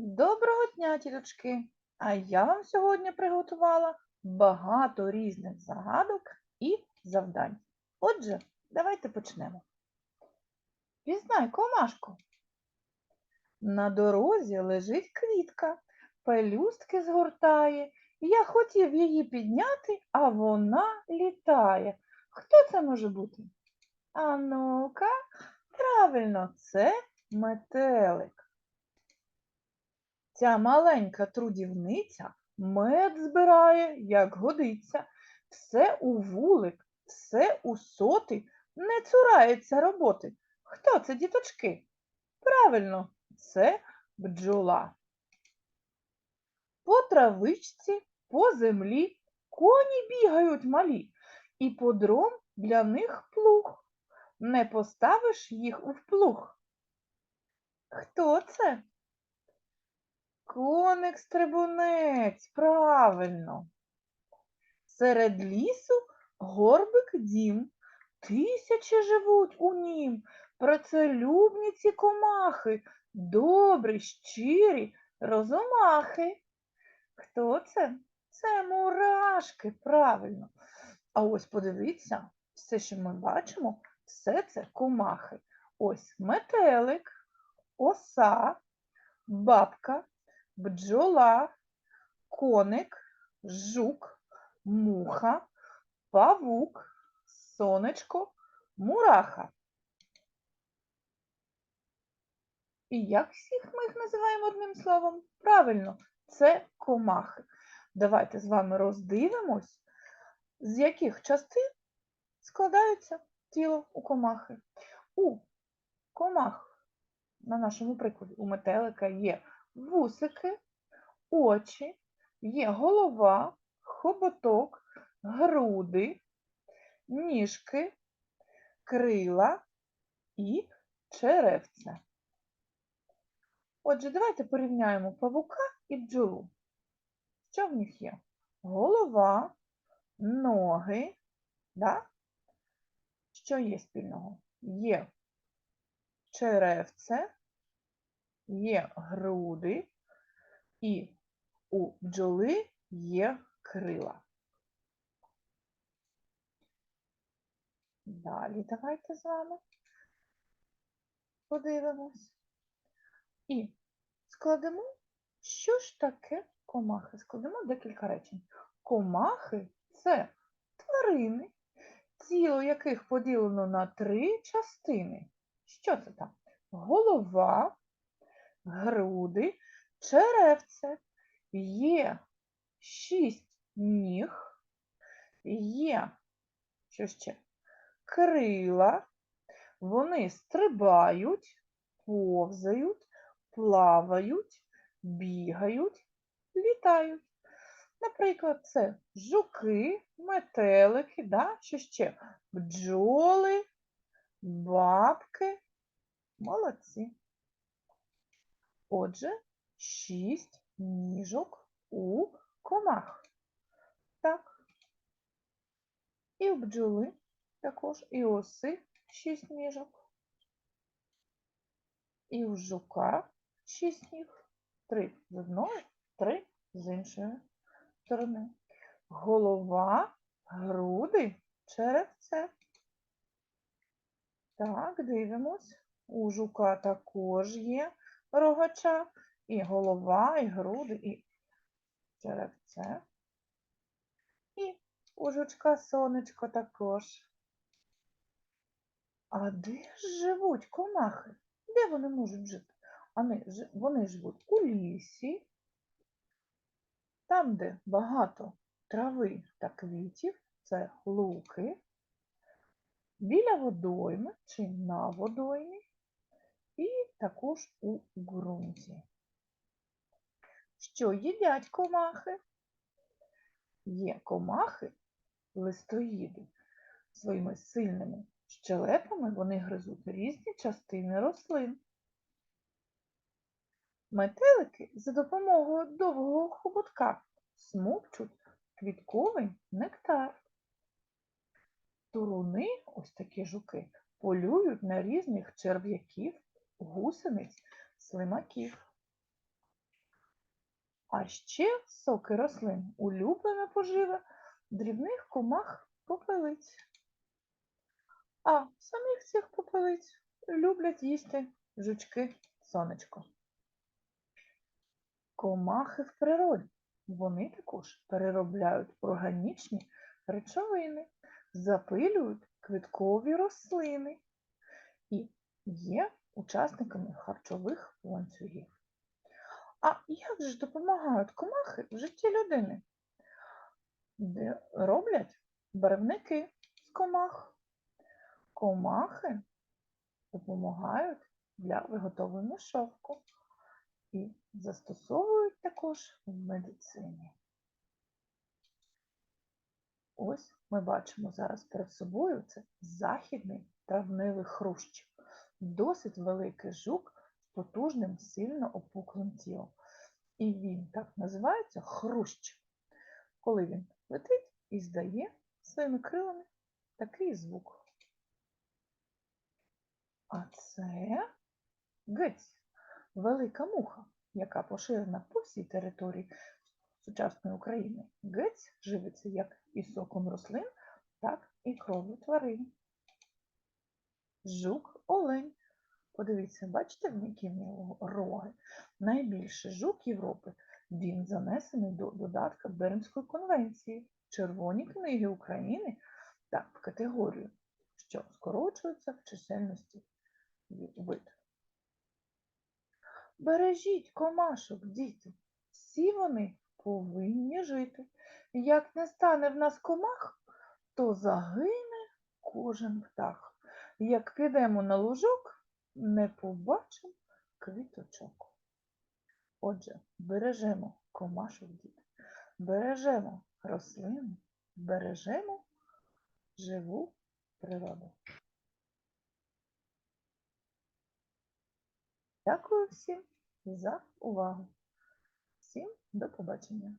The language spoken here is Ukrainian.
Доброго дня, тіточки! А я вам сьогодні приготувала багато різних загадок і завдань. Отже, давайте почнемо. Пізнай комашку. На дорозі лежить квітка, пелюстки згортає. Я хотів її підняти, а вона літає. Хто це може бути? А ну-ка, правильно, це метелик. Ця маленька трудівниця мед збирає, як годиться, все у вулик, все у соти, не цурається роботи. Хто це, діточки? Правильно, це бджола. По травичці, по землі коні бігають малі, і подром для них плуг. Не поставиш їх у вплуг. Хто це? Коник стрибунець, правильно. Серед лісу горбик дім, тисячі живуть у нім, працелюбні ці комахи, добрі, щирі, розумахи. Хто це? Це мурашки, правильно. А ось подивіться, все, що ми бачимо, все це комахи. Ось метелик, оса, бабка, бджола, коник, жук, муха, павук, сонечко, мураха. І як всіх ми їх називаємо одним словом? Правильно, це комахи. Давайте з вами роздивимось, з яких частин складається тіло у комахи. У комах, на нашому прикладі, у метелика є вусики, очі, є голова, хоботок, груди, ніжки, крила і черевце. Отже, давайте порівняємо павука і бджолу. Що в них є? Голова, ноги, да? Що є спільного? Є черевце, є груди і у бджоли є крила. Далі давайте з вами подивимось. І складемо, що ж таке комахи. Складемо декілька речень. Комахи це тварини, тіло яких поділено на три частини. Що це там? Голова, груди, черевце, є шість ніг, є, що ще, крила, вони стрибають, повзають, плавають, бігають, літають. Наприклад, це жуки, метелики, да? що ще бджоли, бабки. Молодці. Отже, шість ніжок у комах. Так. І у бджоли також, і оси шість ніжок. І у жука шість ніг. Три з одної, три з іншої сторони. Голова, груди, черевце. Так, дивимось. У жука також є рогача, і голова, і груди, і черевце. І у жучка сонечко також. А де ж живуть комахи? Де вони можуть жити? Вони, вони живуть у лісі, там, де багато трави та квітів, це луки, біля водойми чи на водоймі, і також у ґрунті. Що їдять комахи? Є комахи, листоїди. Своїми сильними щелепами вони гризуть різні частини рослин. Метелики за допомогою довгого хоботка смокчуть квітковий нектар. Туруни, ось такі жуки, полюють на різних черв'яків, гусениць, слимаків. А ще соки рослин улюблена пожива дрібних комах попелиць. А самих цих попелиць люблять їсти жучки сонечко. Комахи в природі. Вони також переробляють органічні речовини, запилюють квіткові рослини і є учасниками харчових ланцюгів. А як же допомагають комахи в житті людини? Де роблять барвники з комах. Комахи допомагають для виготовлення шовку і застосовують також в медицині. Ось ми бачимо зараз перед собою це західний травневий хрущ. Досить великий жук з потужним, сильно опуклим тілом. І він так називається хрущ, коли він летить і здає своїми крилами такий звук. А це гець, велика муха, яка поширена по всій території сучасної України. Гець живиться як і соком рослин, так і кров'ю тварин. Жук олень. Подивіться, бачите, які в нього роги? Найбільший жук Європи. Він занесений до додатка Бернської конвенції Червоні книги України так, в категорію, що скорочується в чисельності вид. Бережіть комашок, діти, всі вони повинні жити. Як не стане в нас комах, то загине кожен птах. Як підемо на лужок, не побачимо квіточок. Отже, бережемо комашок, діти, бережемо рослини, бережемо живу природу. Дякую всім за увагу. Всім до побачення.